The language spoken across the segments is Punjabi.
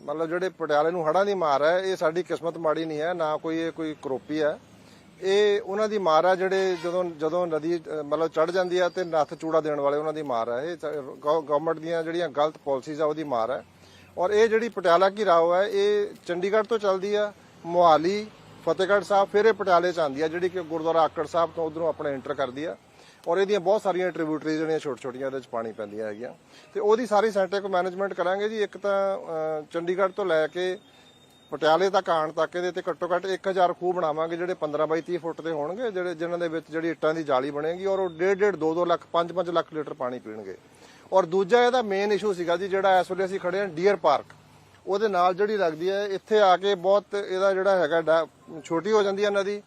ਮਤਲਬ ਜਿਹੜੇ ਪਟਿਆਲੇ ਨੂੰ ਹੜ੍ਹਾਂ ਦੀ ਮਾਰ ਹੈ, ਇਹ ਸਾਡੀ ਕਿਸਮਤ ਮਾੜੀ ਨਹੀਂ ਹੈ, ਨਾ ਕੋਈ ਇਹ ਕੋਈ ਕਰੋਪੀ ਹੈ। ਇਹ ਉਹਨਾਂ ਦੀ ਮਾਰ ਹੈ ਜਿਹੜੇ ਜਦੋਂ ਜਦੋਂ ਨਦੀ ਮਤਲਬ ਚੜ ਜਾਂਦੀ ਹੈ ਤੇ ਨੱਥ ਚੂੜਾ ਦੇਣ ਵਾਲੇ ਉਹਨਾਂ ਦੀ ਮਾਰ ਹੈ। ਇਹ ਗਵਰਨਮੈਂਟ ਦੀਆਂ ਜਿਹੜੀਆਂ ਗਲਤ ਪਾਲਿਸੀਜ਼ ਆ, ਉਹਦੀ ਮਾਰ ਹੈ। ਔਰ ਇਹ ਜਿਹੜੀ ਪਟਿਆਲਾ ਕੀ ਰਾਓ ਹੈ, ਇਹ ਚੰਡੀਗੜ੍ਹ ਤੋਂ ਚੱਲਦੀ ਆ ਮੋਹਾਲੀ, ਫਤਿਹਗੜ੍ਹ ਸਾਹਿਬ, ਫਿਰ ਇਹ ਪਟਿਆਲੇ ਚ ਆਉਂਦੀ ਆ ਜਿਹੜੀ ਕਿ ਗੁਰਦੁਆਰਾ ਆਕੜ ਸਾਹਿਬ ਤੋਂ ਉਧਰੋਂ ਆਪਣੇ ਐਂਟਰ ਕਰਦੀ ਆ ਔਰ ਇਹਦੀਆਂ ਬਹੁਤ ਸਾਰੀਆਂ ਟ੍ਰਿਬਿਊਟਰੀਜ਼ ਜਿਹੜੀਆਂ ਛੋਟ ਛੋਟੀਆਂ ਇਹਦੇ ਚ ਪਾਣੀ ਪੈਂਦੀਆਂ ਹੈਗੀਆਂ। ਤੇ ਉਹਦੀ ਸਾਰੀ ਸੈਂਟਰ ਕੋ ਮੈਨੇਜਮੈਂਟ ਕਰਾਂਗੇ ਜੀ। ਇੱਕ ਤਾਂ ਚੰਡੀਗੜ੍ਹ ਤੋਂ ਲੈ ਕੇ ਪਟਿਆਲੇ ਤੱਕ ਆਣ ਤੱਕ ਇਹਦੇ ਤੇ ਘੱਟੋ ਘੱਟ 1000 ਖੂਹ ਬਣਾਵਾਂਗੇ, ਜਿਹੜੇ 15 ਬਾਈ 30 ਫੁੱਟ ਦੇ ਹੋਣਗੇ, ਜਿਹੜੇ, ਜਿਨ੍ਹਾਂ ਦੇ ਵਿੱਚ ਜਿਹੜੀ ਇੱਟਾਂ ਦੀ ਜਾਲੀ ਬਣੇਗੀ ਔਰ ਉਹ 1.5 2 2 ਲੱਖ 5 5 ਲੱਖ ਲੀਟਰ ਪਾਣੀ ਪੀਣਗੇ। ਔਰ ਦੂਜਾ ਇਹਦਾ ਮੇਨ ਇਸ਼ੂ ਸੀਗਾ ਜੀ, ਜਿਹੜਾ ਇਸ ਵੇਲੇ ਅਸੀਂ ਖੜੇ ਹਾਂ ਡੀਅਰ ਪਾਰਕ ਉਹਦੇ ਨਾਲ ਜਿਹੜੀ ਲੱਗਦੀ ਹੈ, ਇੱਥੇ ਆ ਕੇ ਬਹੁਤ ਇਹਦਾ ਜਿਹੜਾ ਹੈਗਾ, ਡਾ- ਛੋਟੀ ਹੋ ਜਾਂਦੀ ਹੈ ਨਦੀ।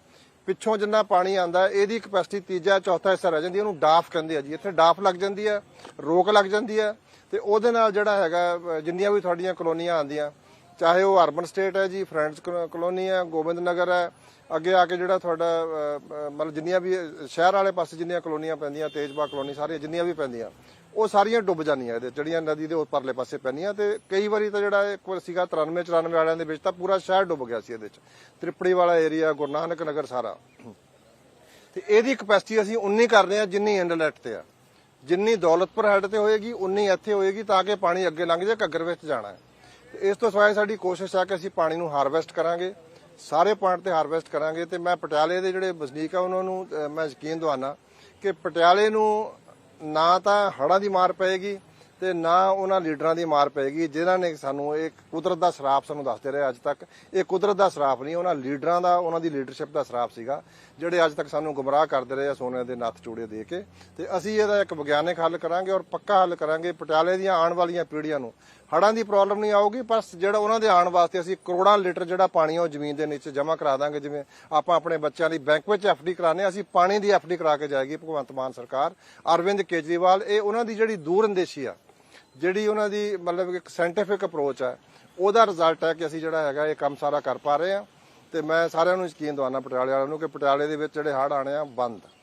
ਪਿੱਛੋਂ ਜਿੰਨਾ ਪਾਣੀ ਆਂਦਾ, ਇਹਦੀ ਕਪੈਸਿਟੀ ਤੀਜਾ, ਚੌਥਾ ਹਿੱਸਾ ਰਹਿ ਜਾਂਦੀ ਉਹਨੂੰ ਡਾਫ ਕਹਿੰਦੇ ਆ ਜੀ। ਇੱਥੇ ਡਾਫ ਲੱਗ ਜਾਂਦੀ ਹੈ, ਰੋਕ ਲੱਗ ਜਾਂਦੀ ਹੈ ਤੇ ਉਹਦੇ ਨਾਲ ਜਿਹੜਾ ਹੈਗਾ ਜਿੰਨੀਆਂ ਵੀ ਤੁਹਾਡੀਆਂ ਕਲੋਨੀਆਂ ਆਂਦੀਆਂ ਚਾਹੇ ਉਹ ਅਰਬਨ ਸਟੇਟ ਹੈ ਜੀ ਫਰੈਂਡਸ ਕਲੋਨੀ ਹੈ ਗੋਬਿੰਦ ਨਗਰ ਹੈ, ਅੱਗੇ ਆ ਕੇ ਜਿਹੜਾ ਤੁਹਾਡਾ ਮਤਲਬ ਜਿੰਨੀਆਂ ਵੀ, ਸ਼ਹਿਰ ਵਾਲੇ ਪਾਸੇ ਜਿੰਨੀਆਂ ਕਲੋਨੀਆਂ ਪੈਂਦੀਆਂ ਤੇਜਬਾ ਕਲੋਨੀ ਸਾਰੀਆਂ ਜਿੰਨੀਆਂ ਵੀ ਪੈਂਦੀਆਂ, ਉਹ ਸਾਰੀਆਂ ਡੁੱਬ ਜਾਂਦੀਆਂ ਇਹਦੇ, ਜਿਹੜੀਆਂ ਨਦੀ ਦੇ ਉੱਪਰਲੇ ਪਾਸੇ ਪੈਂਦੀਆਂ ਤੇ ਕਈ ਵਾਰੀ ਤਾਂ ਜਿਹੜਾ ਇੱਕ ਵਾਰ ਸੀਗਾ 93 94 ਵਾਲਿਆਂ ਦੇ ਵਿੱਚ ਤਾਂ ਪੂਰਾ ਸ਼ਹਿਰ ਡੁੱਬ ਗਿਆ ਸੀ ਇਹਦੇ ਚ ਤ੍ਰਿਪੜੀ ਵਾਲਾ ਏਰੀਆ ਗੁਰੂ ਨਾਨਕ ਨਗਰ ਸਾਰਾ। ਤੇ ਇਹਦੀ ਕਪੈਸਿਟੀ ਅਸੀਂ ਉਨੀ ਕਰ ਰਹੇ ਹਾਂ ਜਿੰਨੀ ਇੰਡਲੈਟ ਤੇ ਆ। ਜਿੰਨੀ ਦੌਲਤਪੁਰ ਹੈਡ ਤੇ ਹੋਏਗੀ, ਉਨੀ ਇੱਥੇ ਹੋਏਗੀ ਤਾਂ ਕਿ ਪਾਣੀ ਅੱਗੇ ਲੰਘ ਜਾਏ, ਘੱਗਰ ਵਿੱਚ ਜਾਣਾ ਹੈ। ਇਸ ਤੋਂ ਸਿਵਾਏ ਸਾਡੀ ਕੋਸ਼ਿਸ਼ ਹੈ ਕਿ ਅਸੀਂ ਪਾਣੀ ਨੂੰ ਹਾਰਵੈਸਟ ਕਰਾਂਗੇ, ਸਾਰੇ ਪੁਆਇੰਟ ਤੇ ਹਾਰਵੈਸਟ ਕਰਾਂਗੇ ਤੇ ਮੈਂ ਪਟਿਆਲੇ ਦੇ ਜਿਹੜੇ ਵਸਨੀਕ ਆ ਉਹਨਾਂ ਨੂੰ ਮੈਂ ਯਕੀਨ ਦਵਾਨਾ ਕਿ ਪਟਿਆਲੇ ਨੂੰ ਨਾ ਤਾਂ ਹੜ੍ਹਾਂ ਦੀ ਮਾਰ ਪਏਗੀ ਤੇ ਨਾ ਉਹਨਾਂ ਲੀਡਰਾਂ ਦੀ ਮਾਰ ਪਏਗੀ ਜਿਨ੍ਹਾਂ ਨੇ ਸਾਨੂੰ ਇਹ ਕੁਦਰਤ ਦਾ ਸ਼ਰਾਪ ਸਾਨੂੰ ਦੱਸਦੇ ਰਹੇ ਅੱਜ ਤੱਕ। ਇਹ ਕੁਦਰਤ ਦਾ ਸ਼ਰਾਪ ਨਹੀਂ, ਉਹਨਾਂ ਲੀਡਰਾਂ ਦਾ, ਉਹਨਾਂ ਦੀ ਲੀਡਰਸ਼ਿਪ ਦਾ ਸ਼ਰਾਪ ਸੀਗਾ, ਜਿਹੜੇ ਅੱਜ ਤੱਕ ਸਾਨੂੰ ਗੁੰਮਰਾਹ ਕਰਦੇ ਰਹੇ ਆ ਸੋਨੇ ਦੇ ਨੱਥ ਚੂੜੇ ਦੇ ਕੇ। ਤੇ ਅਸੀਂ ਇਹਦਾ ਇੱਕ ਵਿਗਿਆਨਕ ਹੱਲ ਕਰਾਂਗੇ ਔਰ ਪੱਕਾ ਹੱਲ ਕਰਾਂਗੇ ਪਟਿਆਲੇ ਦੀਆਂ ਆਉਣ ਵਾਲੀਆਂ ਪੀੜ੍ਹੀਆਂ ਨੂੰ। ਹੜ੍ਹਾਂ ਦੀ ਪ੍ਰੋਬਲਮ ਨਹੀਂ ਆਊਗੀ, ਪਰ ਜਿਹੜਾ ਉਹਨਾਂ ਦੇ ਆਉਣ ਵਾਸਤੇ ਅਸੀਂ ਕਰੋੜਾਂ ਲੀਟਰ ਜਿਹੜਾ ਪਾਣੀ ਆ ਉਹ ਜ਼ਮੀਨ ਦੇ ਨੀਚੇ ਜਮ੍ਹਾਂ ਕਰਾ ਦਾਂਗੇ, ਜਿਵੇਂ ਆਪਾਂ ਆਪਣੇ ਬੱਚਿਆਂ ਲਈ ਬੈਂਕ ਵਿੱਚ ਐਫਡੀ ਕਰਾਣੇ ਅਸੀਂ ਪਾਣੀ ਦੀ ਐਫਡੀ ਕਰਾ ਕੇ ਜਾਏਗੀ, ਭਗਵੰਤ ਮਾਨ ਸਰਕਾਰ, ਅਰਵਿੰਦ ਕੇਜਰੀਵਾਲ, ਇਹ ਉਹਨਾਂ ਦੀ ਜਿਹੜੀ ਦੂਰ ਅੰਦੇਸ਼ੀ ਆ, ਜਿਹੜੀ ਉਹਨਾਂ ਦੀ ਮਤਲਬ ਇੱਕ ਸਾਇੰਟੀਫਿਕ ਅਪਰੋਚ ਹੈ ਉਹਦਾ ਰਿਜ਼ਲਟ ਹੈ ਕਿ ਅਸੀਂ ਜਿਹੜਾ ਹੈਗਾ ਇਹ ਕੰਮ ਸਾਰਾ ਕਰ ਪਾ ਰਹੇ ਹਾਂ, ਤੇ ਮੈਂ ਸਾਰਿਆਂ ਨੂੰ ਯਕੀਨ ਦਵਾਨਾ ਪਟਿਆਲੇ ਵਾਲਿਆਂ ਨੂੰ ਕਿ ਪਟਿਆਲੇ ਦੇ ਵਿੱਚ ਜਿਹੜੇ ਹੜ੍ਹ ਆਣੇ ਆ ਬੰਦ।